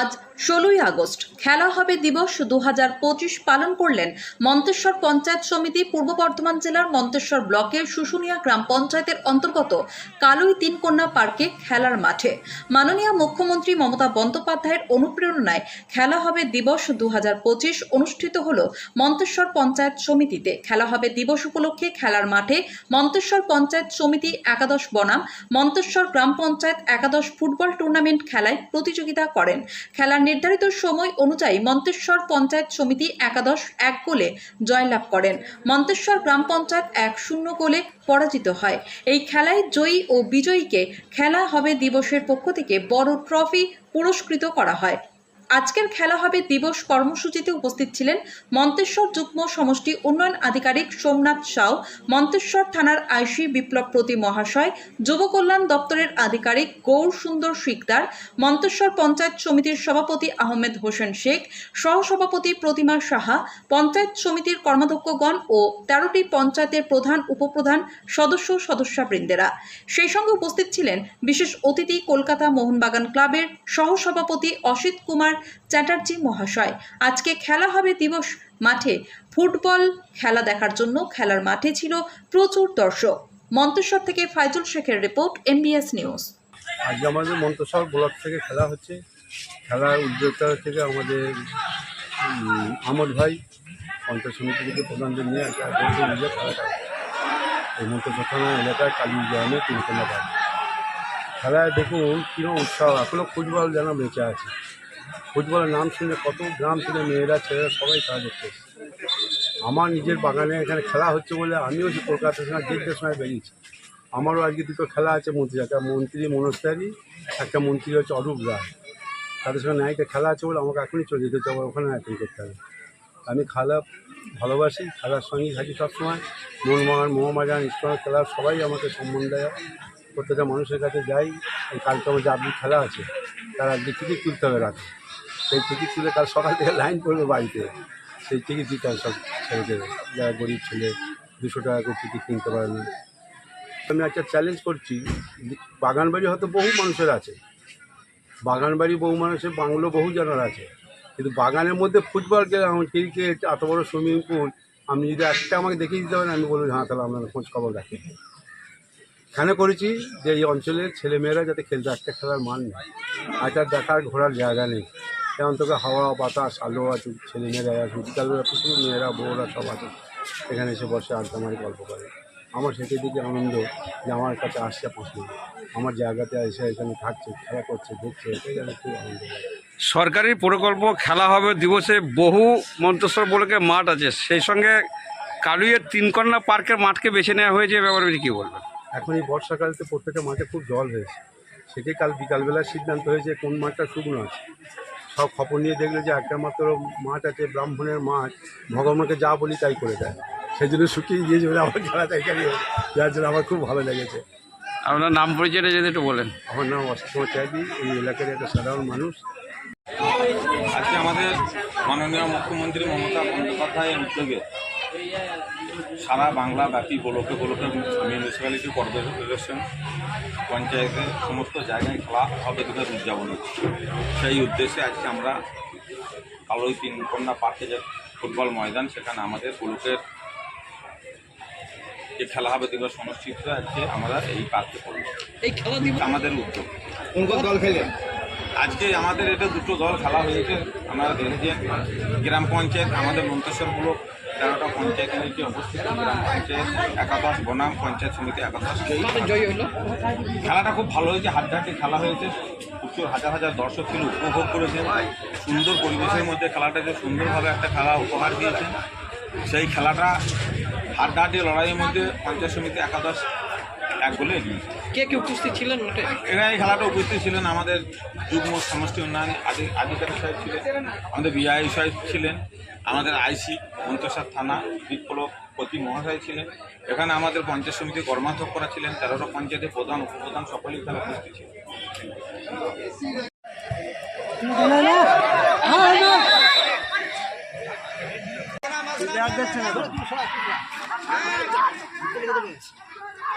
আজ ষোলোই আগস্ট। খেলা হবে দিবস দু হাজার পঁচিশ পালন করলেন মন্তেশ্বর পঞ্চায়েত সমিতি পূর্ব বর্ধমান জেলার মন্তেশ্বর ব্লকের শুশুনিয়া গ্রাম পঞ্চায়েতের অন্তর্গত কালুই তিনকন্যা পার্কে খেলার মাঠে। মাননীয় মুখ্যমন্ত্রী মমতা বন্দ্যোপাধ্যায়ের অনুপ্রেরণায় খেলা হবে দিবস দু হাজার পঁচিশ অনুষ্ঠিত হল মন্তেশ্বর পঞ্চায়েত সমিতিতে। খেলা হবে দিবস উপলক্ষে খেলার মাঠে মন্তেশ্বর পঞ্চায়েত সমিতি একাদশ বনাম, মন্তেশ্বর গ্রাম পঞ্চায়েত একাদশ ফুটবল টুর্নামেন্ট খেলায় প্রতিযোগিতা করেন। খেলার নির্ধারিত সময় অনুযায়ী মন্তেশ্বর পঞ্চায়েত সমিতি একাদশ এক গোলে জয়লাভ করেন। মন্তেশ্বর গ্রাম পঞ্চায়েত এক শূন্য গোলে পরাজিত হয়। এই খেলায় জয়ী ও বিজয়ীকে খেলা হবে দিবসের পক্ষ থেকে বড় ট্রফি পুরস্কৃত করা হয়। আজকের খেলা হবে দিবস কর্মসূচিতে উপস্থিত ছিলেন মন্তেশ্বর যুগ্ম সমষ্টি উন্নয়ন আধিকারিক সোমনাথ সাউ, মন্তেশ্বর থানার আইসি বিপ্লব প্রতি মহাশয়, যুব কল্যাণ দপ্তরের আধিকারিক গৌর সুন্দর শিকদার, মন্তেশ্বর পঞ্চায়েত সমিতির সভাপতি আহমেদ হোসেন শেখ, সহসভাপতি প্রতিমা সাহা, পঞ্চায়েত সমিতির কর্মাধ্যক্ষগণ ও তেরোটি পঞ্চায়েতের প্রধান উপপ্রধান সদস্য সদস্যবৃন্দেরা। সেই সঙ্গে উপস্থিত ছিলেন বিশেষ অতিথি কলকাতা মোহনবাগান ক্লাবের সহসভাপতি অসিত কুমার চ্যাটার্জি মহাশয়। আজকে খেলা হবে দিবস মাঠে। ফুটবল খেলা দেখার জন্য খেলার মাঠে ছিল প্রচুর দর্শক। মন্তেশ্বর থেকে ফাইজুল শেখের রিপোর্ট এমবিএস নিউজ। আজকে আমাদের মন্তেশ্বর ব্লক থেকে খেলা হচ্ছে। খেলার উদ্যোক্তা থেকে আমাদের আমদ ভাই, পঞ্চায়েত সমিতি থেকে প্রধানদের নিয়ে এই মন্তেশ্বর থানা এলাকায় কালী গ্রামে তিনতলা খেলায় দেখুন কীরকম উৎসাহ এখনও ফুটবল যেন বেঁচে আছে। ফুটবলের নাম শুনে কত গ্রাম থেকে মেয়েরা, ছেলেরা সবাই খেলা দেখতে আমার নিজের বাগানে এখানে খেলা হচ্ছে বলে আমিও যে কলকাতার সঙ্গে দেড়টার সময় বেরিয়েছি। আমারও আজকে দুটো খেলা আছে মন্ত্রী একটা মন্ত্রী মনস্তারি একটা মন্ত্রী হচ্ছে অরূপ রায়। তাদের সঙ্গে নাইটে খেলা আছে বলে আমাকে এখনই চলে যেতে হবে ওখানে অ্যাটেন্ড করতে হবে। আমি খেলা ভালোবাসি, খেলার সঙ্গেই থাকি সবসময়। মোহনবাগান মোহামেডান ইস্কন খেলা সবাই আমাকে সম্মান দেয়। প্রত্যেকটা মানুষের কাছে যাই। কালকে আমার যে আপনি খেলা আছে তার টিকিট তুলতে হবে রাতে। সেই টিকিট তুলে কাল সকাল থেকে লাইন করবে বাড়িতে। সেই টিকিট দিতে হবে সব ছেলেদের। যারা গরিব ছেলে, দুশো টাকা করে টিকিট কিনতে পারে না। আমি একটা চ্যালেঞ্জ করছি। বাগান বাড়ি হয়তো বহু মানুষের আছে। বাগান বাড়ি বহু মানুষের, বাংলো বহু জনের আছে। কিন্তু বাগানের মধ্যে ফুটবল আমার ক্রিকেট এত বড় সুইমিং পুল আপনি যদি একটা আমাকে দেখিয়ে দিতে পারেন, আমি বলব হ্যাঁ তাহলে আপনার খোঁজ খবর রাখি। কেন করেছি যে এই অঞ্চলের ছেলেমেয়েরা যাতে খেলতে একটা খেলার মান নেই আর দেখার ঘোরার জায়গা নেই। যেমন তোকে হাওয়া, বাতাস, আলো আছে ছেলেমেয়েরা আছে বিকালবেলা প্রচুর মেয়েরা, বউরা সব আছে। এখানে এসে বসে আড্ডা মারি, গল্প করে। আমার সেটি দিকে আনন্দ যে আমার কাছে আসছে মিনিট আমার জায়গাতে এসে এখানে থাকছে, খেলা করছে, দেখছে, এটাই যেন খুব আনন্দ সরকারি প্রকল্প খেলা হবে দিবসে বহু মন্তেশ্বর ব্লকে মাঠ আছে। সেই সঙ্গে কালুইয়ের তিনকন্যা পার্কের মাঠকে বেছে নেওয়া হয়েছে ব্যাপারে কি বলবেন? এখন এই বর্ষাকালতে প্রত্যেকটা মাঠে খুব জল হয়েছে। সেটাই কাল বিকালবেলা সিদ্ধান্ত হয়েছে কোন মাঠটা শুকনো আছে। সব খবর নিয়ে দেখলে যে একটা মাত্র মাঠ আছে ব্রাহ্মণের মাঠ ভগবানকে যা বলি তাই করে দেয়। সেই জন্য শুকিয়ে গিয়েছে বলে আমার এখানে হলো। যার জন্য আমার খুব ভালো লেগেছে। আপনার নাম পরিচয়টা যদি একটু বলেন। আমার নাম অসীম কুমার এই এলাকার একটা সাধারণ মানুষ। আজকে আমাদের মাননীয় মুখ্যমন্ত্রী মমতা বন্দ্যোপাধ্যায়ের উদ্যোগে সারা বাংলা ব্যাপী গোলকে গোলকে মিউনিসিপ্যালিটি কর্পোরেশন পঞ্চায়েতে সমস্ত জায়গায় খেলা হবে দিবস উদযাপন হচ্ছে। সেই উদ্দেশ্যে আজকে আমরা কালোই তিনকন্যা পার্কে যে ফুটবল ময়দান সেখানে আমাদের গোলকের যে খেলা হবে দিবস অনুষ্ঠিত আজকে আমরা এই পার্কে করব এই খেলা দিবস আমাদের উদ্যোগ। কোন কোন দল খেলেন? আজকে আমাদের এটা দুটো দল খেলা হয়েছে। আমরা দেখেছি গ্রাম পঞ্চায়েত আমাদের মন্তেশ্বর ব্লক তেরোটা পঞ্চায়েত সমিতি অবস্থিত গ্রাম পঞ্চায়েত একাদশ বনাম পঞ্চায়েত সমিতি একাদশ। জয় হলো? খেলাটা খুব ভালো হয়েছে হাড্ডাহাড্ডি খেলা হয়েছে। প্রচুর হাজার হাজার দর্শক ছিল উপভোগ করেছে। সুন্দর পরিবেশের মধ্যে খেলাটা যে সুন্দরভাবে একটা খেলা উপহার দিয়েছে। সেই খেলাটা হাড্ডাহাড্ডি লড়াইয়ের মধ্যে পঞ্চায়েত সমিতি একাদশ এক বলে কে কে উপস্থিত ছিলেন মাঠে এখানে খেলাটা উপস্থিত ছিলেন আমাদের যুগ্ম সমষ্টি উন্নয়ন আধি- আধিকারিক সাহেব ছিলেন আমাদের বিআই সাহেব ছিলেন আমাদের আইসি মন্তেশ্বর থানা বিপ্লব প্রতি মহাশয় ছিলেন এখানে আমাদের পঞ্চায়েত সমিতির কর্মাধ্যক্ষরা ছিলেন তেরোটা পঞ্চায়েতের প্রধান উপপ্রধান সকলেই এখানে উপস্থিত ছিলেন।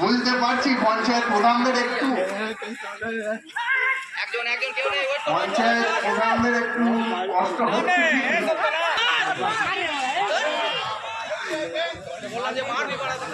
বুঝতে পারছি পঞ্চায়েত প্রধানদের একটু মঞ্চের প্রোগ্রামদের একটু কষ্ট হচ্ছে বললাম যে মারবি পাড়াতে